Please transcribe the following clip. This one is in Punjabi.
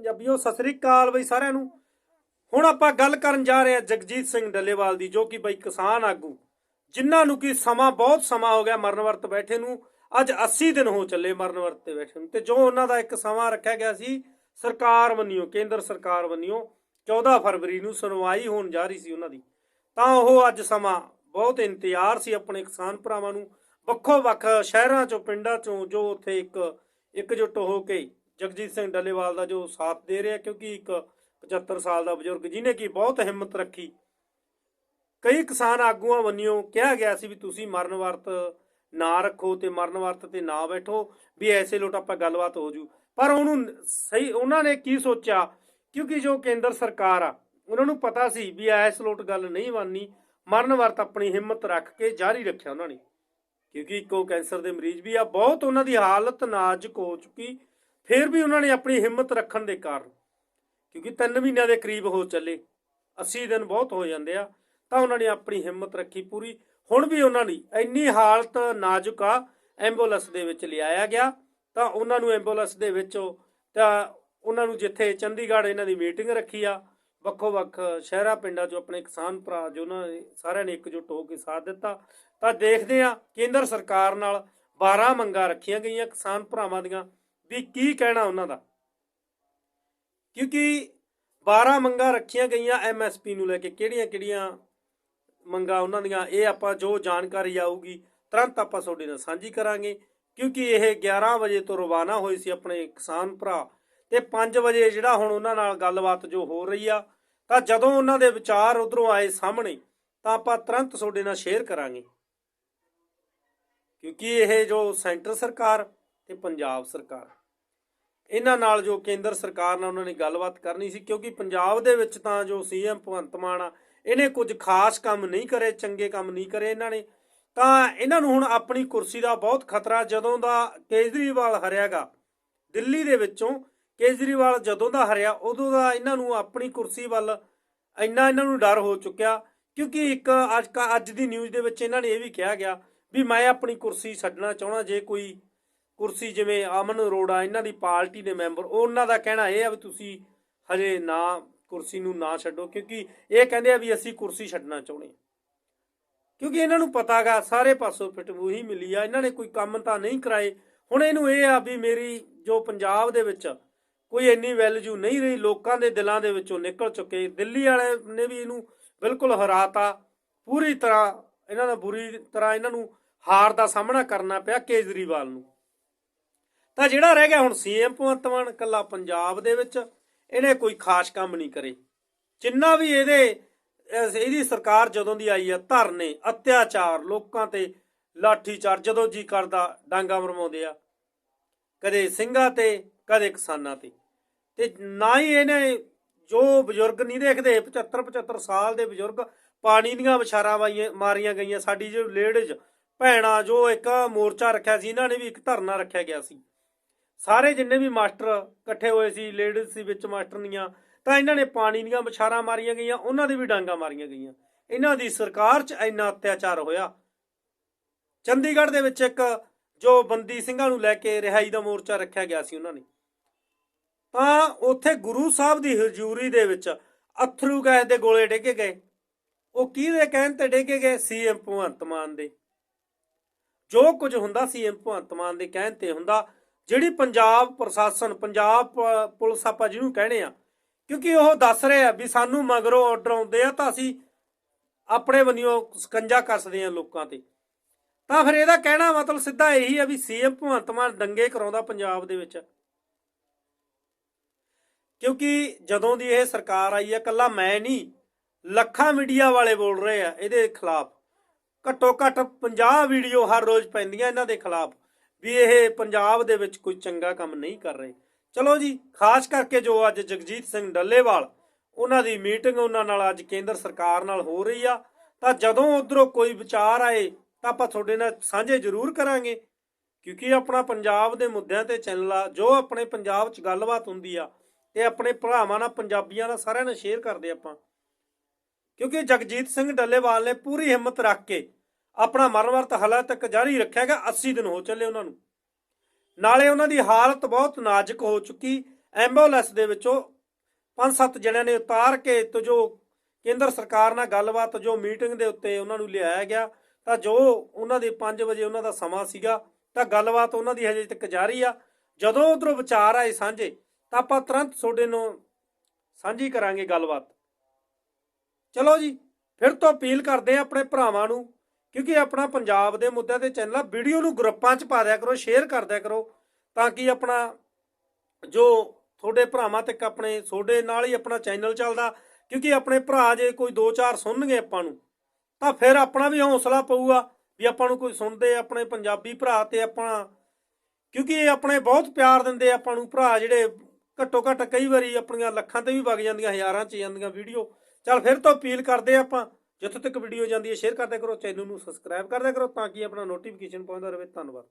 ਪੰਜਾਬੀਓ, ਸਤਿ ਸ੍ਰੀ ਅਕਾਲ ਬਈ ਸਾਰਿਆਂ ਨੂੰ। ਹੁਣ ਆਪਾਂ ਗੱਲ ਕਰਨ ਜਾ ਰਹੇ ਹਾਂ ਜਗਜੀਤ ਸਿੰਘ ਡੱਲੇਵਾਲ ਦੀ, ਜੋ ਕਿ ਬਈ ਕਿਸਾਨ ਆਗੂ। ਜਿਨ੍ਹਾਂ ਨੂੰ ਕਿ ਸਮਾਂ ਬਹੁਤ ਸਮਾਂ ਹੋ ਗਿਆ ਮਰਨ ਵਰਤ ਬੈਠੇ ਨੂੰ, ਅੱਜ 80 ਦਿਨ ਹੋ ਚੱਲੇ ਮਰਨ ਵਰਤ ਤੇ ਬੈਠੇ ਨੂੰ। ਤੇ ਜੋ ਉਹਨਾਂ ਦਾ ਇੱਕ ਸਮਾਂ ਰੱਖਿਆ ਗਿਆ ਸੀ, ਸਰਕਾਰ ਵੱਲੋਂ, ਕੇਂਦਰ ਸਰਕਾਰ ਵੱਲੋਂ 14 ਫਰਵਰੀ ਨੂੰ ਸੁਣਵਾਈ ਹੋਣ ਜਾ ਰਹੀ ਸੀ ਉਹਨਾਂ ਦੀ। ਤਾਂ ਉਹ ਅੱਜ ਸਮਾਂ ਬਹੁਤ ਇੰਤਜ਼ਾਰ ਸੀ ਆਪਣੇ ਕਿਸਾਨ ਭਰਾਵਾਂ ਨੂੰ। ਵੱਖੋ ਵੱਖ ਸ਼ਹਿਰਾਂ ਚੋਂ, ਪਿੰਡਾਂ ਚੋਂ ਜੋ ਉੱਥੇ ਇੱਕ ਇਕਜੁੱਟ ਹੋ ਕੇ ਜਗਜੀਤ ਸਿੰਘ ਡੱਲੇਵਾਲ ਦਾ ਜੋ ਸਾਥ ਦੇ ਰਿਹਾ ਕਿਉਂਕਿ ਇੱਕ 75 ਸਾਲ ਦਾ ਬਜ਼ੁਰਗ ਜਿਨੇ ਕੀ ਬਹੁਤ ਹਿੰਮਤ ਰੱਖੀ। ਕਈ ਕਿਸਾਨ ਆਗੂਆਂ ਵੱਲੋਂ ਕਿਹਾ ਗਿਆ ਸੀ ਵੀ ਤੁਸੀਂ ਮਰਨ ਵਰਤ ਨਾ ਰੱਖੋ ਤੇ ਮਰਨ ਵਰਤ ਤੇ ਨਾ ਬੈਠੋ, ਵੀ ਐਸੇ ਲੋਟ ਆਪਾਂ ਗੱਲਬਾਤ ਹੋ ਜੂ। ਪਰ ਉਹਨੂੰ ਸਹੀ ਉਹਨਾਂ ਨੇ ਕੀ ਸੋਚਿਆ? ਕਿਉਂਕਿ ਜੋ ਕੇਂਦਰ ਸਰਕਾਰ ਆ, ਉਹਨਾਂ ਨੂੰ ਪਤਾ ਸੀ ਵੀ ਐਸ ਲੋਟ ਗੱਲ ਨਹੀਂ ਬਣਨੀ, ਮਰਨ ਵਰਤ ਆਪਣੀ ਹਿੰਮਤ ਰੱਖ ਕੇ ਜਾਰੀ ਰੱਖਿਆ ਉਹਨਾਂ ਨੇ। ਕਿਉਂਕਿ ਇੱਕੋ ਕੈਂਸਰ ਦੇ ਮਰੀਜ਼ ਵੀ ਆ, ਬਹੁਤ ਉਹਨਾਂ ਦੀ ਹਾਲਤ ਨਾਜ਼ੁਕ ਹੋ ਚੁੱਕੀ ਫਿਰ ਵੀ ਉਹਨਾਂ ਨੇ ਆਪਣੀ ਹਿੰਮਤ ਰੱਖਣ ਦੇ ਕਾਰਨ, ਕਿਉਂਕਿ 3 ਮਹੀਨਿਆਂ ਦੇ ਕਰੀਬ ਹੋ ਚੱਲੇ 80 ਦਿਨ ਬਹੁਤ ਹੋ ਜਾਂਦੇ ਆ, ਤਾਂ ਉਹਨਾਂ ਨੇ ਆਪਣੀ ਹਿੰਮਤ ਰੱਖੀ ਪੂਰੀ। ਹੁਣ ਵੀ ਉਹਨਾਂ ਦੀ ਇੰਨੀ ਹਾਲਤ ਨਾਜ਼ੁਕ ਆ, ਐਂਬੂਲੈਂਸ ਦੇ ਵਿੱਚ ਲਿਆਇਆ ਗਿਆ, ਤਾਂ ਉਹਨਾਂ ਨੂੰ ਐਂਬੂਲੈਂਸ ਦੇ ਵਿੱਚ ਤਾਂ ਉਹਨਾਂ ਨੂੰ ਜਿੱਥੇ ਚੰਡੀਗੜ੍ਹ ਇਹਨਾਂ ਦੀ ਮੀਟਿੰਗ ਰੱਖੀ ਆ ਵੱਖੋ ਵੱਖ ਸ਼ਹਿਰਾਂ, ਪਿੰਡਾਂ 'ਚੋਂ ਆਪਣੇ ਕਿਸਾਨ ਭਰਾ ਜੋ ਉਹਨਾਂ ਨੇ ਸਾਰਿਆਂ ਨੇ ਇਕਜੁੱਟ ਹੋ ਕੇ ਸਾਥ ਦਿੱਤਾ। ਤਾਂ ਦੇਖਦੇ ਆ, ਕੇਂਦਰ ਸਰਕਾਰ ਨਾਲ 12 ਮੰਗਾਂ ਰੱਖੀਆਂ ਗਈਆਂ ਕਿਸਾਨ ਭਰਾਵਾਂ ਦੀਆਂ ਵੀ ਕੀ ਕਹਿਣਾ ਉਹਨਾਂ ਦਾ? ਕਿਉਂਕਿ 12 ਮੰਗਾਂ ਰੱਖੀਆਂ ਗਈਆਂ ਐਮਐਸਪੀ ਨੂੰ ਲੈ ਕੇ ਕਿਹੜੀਆਂ-ਕਿਹੜੀਆਂ ਮੰਗਾਂ ਉਹਨਾਂ ਦੀਆਂ, ਇਹ ਆਪਾਂ ਜੋ ਜਾਣਕਾਰੀ ਆਊਗੀ, ਤੁਰੰਤ ਆਪਾਂ ਤੁਹਾਡੇ ਨਾਲ ਸਾਂਝੀ ਕਰਾਂਗੇ। ਕਿਉਂਕਿ ਇਹ 11 ਵਜੇ ਤੋਂ ਰਵਾਨਾ ਹੋਏ ਸੀ ਆਪਣੇ ਕਿਸਾਨ ਭਰਾ ਤੇ 5 ਵਜੇ ਜਿਹੜਾ ਹੁਣ ਉਹਨਾਂ ਨਾਲ ਗੱਲਬਾਤ ਜੋ ਹੋ ਰਹੀ ਆ, ਤਾਂ ਜਦੋਂ ਉਹਨਾਂ ਦੇ ਵਿਚਾਰ ਉਧਰੋਂ ਆਏ ਸਾਹਮਣੇ, ਤਾਂ ਆਪਾਂ ਤੁਰੰਤ ਤੁਹਾਡੇ ਨਾਲ ਸ਼ੇਅਰ ਕਰਾਂਗੇ। ਕਿਉਂਕਿ ਇਹ ਜੋ ਸੈਂਟਰ ਸਰਕਾਰ ਤੇ ਪੰਜਾਬ ਸਰਕਾਰ ਇਹਨਾਂ ਨਾਲ ਜੋ ਕੇਂਦਰ ਸਰਕਾਰ ਨਾਲ ਉਹਨਾਂ ਨੇ ਗੱਲਬਾਤ ਕਰਨੀ ਸੀ, ਕਿਉਂਕਿ ਪੰਜਾਬ ਦੇ ਵਿੱਚ ਤਾਂ ਜੋ ਸੀਐਮ ਭਗਵੰਤ ਮਾਨ ਆ, ਇਹਨੇ ਕੁਝ ਖਾਸ ਕੰਮ ਨਹੀਂ ਕਰੇ, ਚੰਗੇ ਕੰਮ ਨਹੀਂ ਕਰੇ ਇਹਨਾਂ ਨੇ। ਤਾਂ ਇਹਨਾਂ ਨੂੰ ਹੁਣ ਆਪਣੀ ਕੁਰਸੀ ਦਾ ਬਹੁਤ ਖਤਰਾ, ਜਦੋਂ ਦਾ ਕੇਜਰੀਵਾਲ ਹਰਿਆਗਾ ਦਿੱਲੀ ਦੇ ਵਿੱਚੋਂ ਕੇਜਰੀਵਾਲ ਜਦੋਂ ਦਾ ਹਰਿਆ, ਉਦੋਂ ਦਾ ਇਹਨਾਂ ਨੂੰ ਆਪਣੀ ਕੁਰਸੀ ਵੱਲ ਇੰਨਾ ਇਹਨਾਂ ਨੂੰ ਡਰ ਹੋ ਚੁੱਕਿਆ, ਕਿਉਂਕਿ ਇੱਕ ਅੱਜ ਕਾ, ਅੱਜ ਦੀ ਨਿਊਜ਼ ਦੇ ਵਿੱਚ ਇਹਨਾਂ ਨੇ ਇਹ ਵੀ ਕਿਹਾ ਗਿਆ ਵੀ ਮੈਂ ਆਪਣੀ ਕੁਰਸੀ ਛੱਡਣਾ ਚਾਹਣਾ ਜੇ ਕੋਈ ਕੁਰਸੀ ਜਿਵੇਂ ਅਮਨ ਅਰੋੜਾ, ਇਹਨਾਂ ਦੀ ਪਾਰਟੀ ਦੇ ਮੈਂਬਰ, ਉਹਨਾਂ ਦਾ ਕਹਿਣਾ ਇਹ ਆ ਵੀ ਤੁਸੀਂ ਹਜੇ ਨਾ ਕੁਰਸੀ ਨੂੰ ਨਾ ਛੱਡੋ, ਕਿਉਂਕਿ ਇਹ ਕਹਿੰਦੇ ਆ ਵੀ ਅਸੀਂ ਕੁਰਸੀ ਛੱਡਣਾ ਚਾਹੁੰਦੇ ਹਾਂ। ਕਿਉਂਕਿ ਇਹਨਾਂ ਨੂੰ ਪਤਾਗਾ ਸਾਰੇ ਪਾਸੋਂ ਫਿਟਵੂ ਹੀ ਮਿਲੀ ਆ, ਇਹਨਾਂ ਨੇ ਕੋਈ ਕੰਮ ਤਾਂ ਨਹੀਂ ਕਰਾਏ। ਹੁਣ ਇਹਨੂੰ ਇਹ ਆ ਵੀ ਮੇਰੀ ਜੋ ਪੰਜਾਬ ਦੇ ਵਿੱਚ ਕੋਈ ਇੰਨੀ ਵੈਲਿਊ ਨਹੀਂ ਰਹੀ, ਲੋਕਾਂ ਦੇ ਦਿਲਾਂ ਦੇ ਵਿੱਚੋਂ ਨਿਕਲ ਚੁੱਕੇ। ਦਿੱਲੀ ਵਾਲੇ ਨੇ ਵੀ ਇਹਨੂੰ ਬਿਲਕੁਲ ਹਰਾਤਾ। ਪੂਰੀ ਤਰ੍ਹਾਂ ਇਹਨਾਂ ਦਾ ਬੁਰੀ ਤਰ੍ਹਾਂ ਇਹਨਾਂ ਨੂੰ ਹਾਰ ਦਾ ਸਾਹਮਣਾ ਕਰਨਾ ਪਿਆ ਕੇਜਰੀਵਾਲ ਨੂੰ। ਤਾਂ ਜਿਹੜਾ ਰਹਿ ਗਿਆ ਹੁਣ ਸੀਐਮ ਭਗਵੰਤ ਮਾਨ ਕੱਲਾ ਪੰਜਾਬ ਦੇ ਵਿੱਚ, ਇਹਨੇ ਕੋਈ ਖਾਸ ਕੰਮ ਨਹੀਂ ਕਰੇ। ਜਿੰਨਾ ਵੀ ਇਹਦੇ ਇਹਦੀ ਸਰਕਾਰ ਜਦੋਂ ਦੀ ਆਈ ਆ, ਧਰਨੇ, ਅਤਿਆਚਾਰ, ਲੋਕਾਂ ਤੇ ਲਾਠੀਚਾਰ, ਜਦੋਂ ਜੀ ਕਰਦਾ, ਡਾਂਗਾ ਮਰਮਾਉਂਦੇ ਆ। ਕਦੇ ਸਿੰਘਾਂ ਤੇ, ਕਦੇ ਕਿਸਾਨਾਂ ਤੇ। ਤੇ ਨਾ ਹੀ ਇਹਨੇ ਜੋ ਬਜ਼ੁਰਗ ਨਹੀਂ ਦੇਖਦੇ 75 75 ਸਾਲ ਦੇ ਬਜ਼ੁਰਗ ਪਾਣੀ ਦੀਆਂ ਵਿਛਾਰਾਂ ਵਾਈਆਂ, ਮਾਰੀਆਂ ਗਈਆਂ, ਸਾਡੀ ਜੋ ਲੇਡੀਜ਼, ਭੈਣਾਂ, ਜੋ ਇੱਕ ਮੋਰਚਾ ਰੱਖਿਆ ਸੀ, ਇਹਨਾਂ ਨੇ ਵੀ ਇੱਕ ਧਰਨਾ ਰੱਖਿਆ ਗਿਆ ਸੀ। ਸਾਰੇ ਜਿੰਨੇ ਵੀ ਮਾਸਟਰ ਇਕੱਠੇ ਹੋਏ ਸੀ ਲੇਡੀਜ਼ ਸੀ ਵਿੱਚ ਮਾਸਟਰਨੀਆਂ ਤਾਂ ਇਹਨਾਂ ਨੇ ਪਾਣੀ ਦੀਆਂ ਵਿਛਾਰਾਂ ਮਾਰੀਆਂ ਗਈਆਂ, ਉਹਨਾਂ ਦੇ ਵੀ ਡਾਂਗਾ ਮਾਰੀਆਂ ਗਈਆਂ। ਇਹਨਾਂ ਦੀ ਸਰਕਾਰ 'ਚ ਇੰਨਾ ਅਤਿਆਚਾਰ ਹੋਇਆ। ਚੰਡੀਗੜ੍ਹ ਦੇ ਵਿੱਚ ਇੱਕ ਜੋ ਬੰਦੀ ਸਿੰਘਾਂ ਨੂੰ ਲੈ ਕੇ ਰਿਹਾਈ ਦਾ ਮੋਰਚਾ ਰੱਖਿਆ ਗਿਆ ਸੀ ਉਹਨਾਂ ਨੇ। ਤਾਂ ਉੱਥੇ ਗੁਰੂ ਸਾਹਿਬ ਦੀ ਹਜ਼ੂਰੀ ਦੇ ਵਿੱਚ ਅਥਰੂ ਗੈਸ ਦੇ ਗੋਲੇ ਡੇਗੇ ਗਏ। ਉਹ ਕਿਹਦੇ ਕਹਿਣ ਤੇ ਡੇਗੇ ਗਏ? ਸੀਐਮ ਭਗਵੰਤ ਮਾਨ ਦੇ। ਜੋ ਕੁਝ ਹੁੰਦਾ ਸੀਐਮ ਭਗਵੰਤ ਮਾਨ ਦੇ ਕਹਿਣ ਤੇ ਹੁੰਦਾ ਜਿਹੜੀ ਪੰਜਾਬ ਪ੍ਰਸ਼ਾਸਨ, ਪੰਜਾਬ ਪੁਲਿਸ ਆਪਾਂ ਜਿਹਨੂੰ ਕਹਿੰਦੇ ਆ, ਕਿਉਂਕਿ ਉਹ ਦੱਸ ਰਹੇ ਆ ਵੀ ਸਾਨੂੰ ਮਗਰੋਂ ਆਰਡਰ ਆਉਂਦੇ ਆ ਤਾਂ ਅਸੀਂ ਆਪਣੇ ਵੱਲੋਂ ਸਕੰਜਾ ਕੱਸਦੇ ਆ ਲੋਕਾਂ ਤੇ। ਤਾਂ ਫਿਰ ਇਹਦਾ ਕਹਿਣਾ ਮਤਲਬ ਸਿੱਧਾ ਇਹੀ ਆ ਵੀ ਸੀਐਮ ਭਗਵੰਤ ਮਾਨ ਦੰਗੇ ਕਰਾਉਂਦਾ ਪੰਜਾਬ ਦੇ ਵਿੱਚ। ਕਿਉਂਕਿ ਜਦੋਂ ਦੀ ਇਹ ਸਰਕਾਰ ਆਈ ਹੈ ਕੱਲਾ ਮੈਂ ਨਹੀਂ, ਲੱਖਾਂ ਮੀਡੀਆ ਵਾਲੇ ਬੋਲ ਰਹੇ ਆ ਇਹਦੇ ਖਿਲਾਫ। ਘੱਟੋ ਘੱਟ 50 ਵੀਡੀਓ ਹਰ ਰੋਜ਼ ਪੈਂਦੀਆਂ ਇਹਨਾਂ ਦੇ ਖਿਲਾਫ। ਵੀ ਇਹ ਪੰਜਾਬ ਦੇ ਵਿੱਚ ਕੋਈ ਚੰਗਾ ਕੰਮ ਨਹੀਂ ਕਰ ਰਹੇ। ਚਲੋ ਜੀ, ਖਾਸ ਕਰਕੇ ਜੋ ਅੱਜ ਜਗਜੀਤ ਸਿੰਘ ਡੱਲੇਵਾਲ, ਉਹਨਾਂ ਦੀ ਮੀਟਿੰਗ ਉਹਨਾਂ ਨਾਲ ਅੱਜ ਕੇਂਦਰ ਸਰਕਾਰ ਨਾਲ ਹੋ ਰਹੀ ਆ, ਤਾਂ ਜਦੋਂ ਉਧਰੋਂ ਕੋਈ ਵਿਚਾਰ ਆਏ, ਤਾਂ ਆਪਾਂ ਤੁਹਾਡੇ ਨਾਲ ਸਾਂਝੇ ਜ਼ਰੂਰ ਕਰਾਂਗੇ। ਕਿਉਂਕਿ ਆਪਣਾ ਪੰਜਾਬ ਦੇ ਮੁੱਦਿਆਂ ਤੇ ਚੈਨਲ ਆ, ਜੋ ਆਪਣੇ ਪੰਜਾਬ 'ਚ ਗੱਲਬਾਤ ਹੁੰਦੀ ਆ ਤੇ ਆਪਣੇ ਭਰਾਵਾਂ ਨਾਲ, ਪੰਜਾਬੀਆਂ ਨਾਲ ਸਾਰਿਆਂ ਨਾਲ ਸ਼ੇਅਰ ਕਰਦੇ ਆਪਾਂ। ਕਿਉਂਕਿ ਜਗਜੀਤ ਸਿੰਘ ਡੱਲੇਵਾਲ ਨੇ ਪੂਰੀ ਹਿੰਮਤ ਰੱਖ ਕੇ ਆਪਣਾ ਮਰਨ ਵਰਤ ਹਾਲੇ ਤੱਕ ਜਾਰੀ ਰੱਖਿਆਗਾ 80 ਦਿਨ ਹੋ ਚੱਲੇ ਉਹਨਾਂ ਨੂੰ। ਨਾਲੇ ਉਹਨਾਂ ਦੀ ਹਾਲਤ ਬਹੁਤ ਨਾਜ਼ੁਕ ਹੋ ਚੁੱਕੀ। ਐਂਬੂਲੈਂਸ ਦੇ ਵਿੱਚੋਂ ਪੰਜ ਸੱਤ ਜਣਿਆਂ ਨੇ ਉਤਾਰ ਕੇ ਤੇ ਜੋ ਕੇਂਦਰ ਸਰਕਾਰ ਨਾਲ ਗੱਲਬਾਤ, ਜੋ ਮੀਟਿੰਗ ਦੇ ਉੱਤੇ ਉਹਨਾਂ ਨੂੰ ਲਿਆਇਆ ਗਿਆ, ਤਾਂ ਜੋ ਉਹਨਾਂ ਦੇ 5 ਵਜੇ ਉਹਨਾਂ ਦਾ ਸਮਾਂ ਸੀਗਾ, ਤਾਂ ਗੱਲਬਾਤ ਉਹਨਾਂ ਦੀ ਹਜੇ ਤੱਕ ਜਾਰੀ ਆ। ਜਦੋਂ ਉਧਰੋਂ ਵਿਚਾਰ ਆਏ ਸਾਂਝੇ, ਤਾਂ ਆਪਾਂ ਤੁਰੰਤ ਤੁਹਾਡੇ ਨੂੰ ਸਾਂਝੀ ਕਰਾਂਗੇ ਗੱਲਬਾਤ। ਚਲੋ ਜੀ, ਫਿਰ ਤੋਂ ਅਪੀਲ ਕਰਦੇ ਆ ਆਪਣੇ ਭਰਾਵਾਂ ਨੂੰ ਕਿਉਂਕਿ ਆਪਣਾ ਪੰਜਾਬ ਦੇ ਮੁੱਦਿਆਂ ਤੇ ਚੈਨਲ ਆ ਵੀਡੀਓ ਨੂੰ ਗਰੁੱਪਾਂ 'ਚ ਪਾ ਦਿਆ ਕਰੋ ਸ਼ੇਅਰ ਕਰ ਦਿਆ ਕਰੋ, ਤਾਂ ਕਿ ਆਪਣਾ ਜੋ ਤੁਹਾਡੇ ਭਰਾਵਾਂ ਤੱਕ ਆਪਣੇ, ਤੁਹਾਡੇ ਨਾਲ ਹੀ ਆਪਣਾ ਚੈਨਲ ਚੱਲਦਾ, ਕਿਉਂਕਿ ਆਪਣੇ ਭਰਾ ਜੇ ਕੋਈ 2-4 ਸੁਣਨਗੇ ਆਪਾਂ ਨੂੰ, ਤਾਂ ਫਿਰ ਆਪਣਾ ਵੀ ਹੌਸਲਾ ਪਊਗਾ ਵੀ ਆਪਾਂ ਨੂੰ ਕੋਈ ਸੁਣਦੇ, ਆਪਣੇ ਪੰਜਾਬੀ ਭਰਾ ਤੇ ਆਪਾਂ, ਕਿਉਂਕਿ ਇਹ ਆਪਣੇ ਬਹੁਤ ਪਿਆਰ ਦਿੰਦੇ ਆਪਾਂ ਨੂੰ, ਭਰਾ ਜਿਹੜੇ ਘੱਟੋ ਘੱਟ ਕਈ ਵਾਰੀ ਆਪਣੀਆਂ ਲੱਖਾਂ ਤੇ ਵੀ ਵਗ ਜਾਂਦੀਆਂ, ਹਜ਼ਾਰਾਂ ਚ ਜਾਂਦੀਆਂ ਵੀਡੀਓ ਚੱਲ ਫਿਰ ਤੋਂ ਅਪੀਲ ਕਰਦੇ ਆਪਾਂ ਜਿੱਥੇ ਤੱਕ ਵੀਡੀਓ ਜਾਂਦੀ ਹੈ ਸ਼ੇਅਰ ਕਰਦਿਆ ਕਰੋ ਚੈਨਲ ਨੂੰ ਸਬਸਕ੍ਰਾਈਬ ਕਰਦਿਆ ਕਰੋ ਤਾਂ ਕਿ ਆਪਣਾ ਨੋਟੀਫਿਕੇਸ਼ਨ ਪਹੁੰਚਦਾ ਰਹੇ। ਧੰਨਵਾਦ।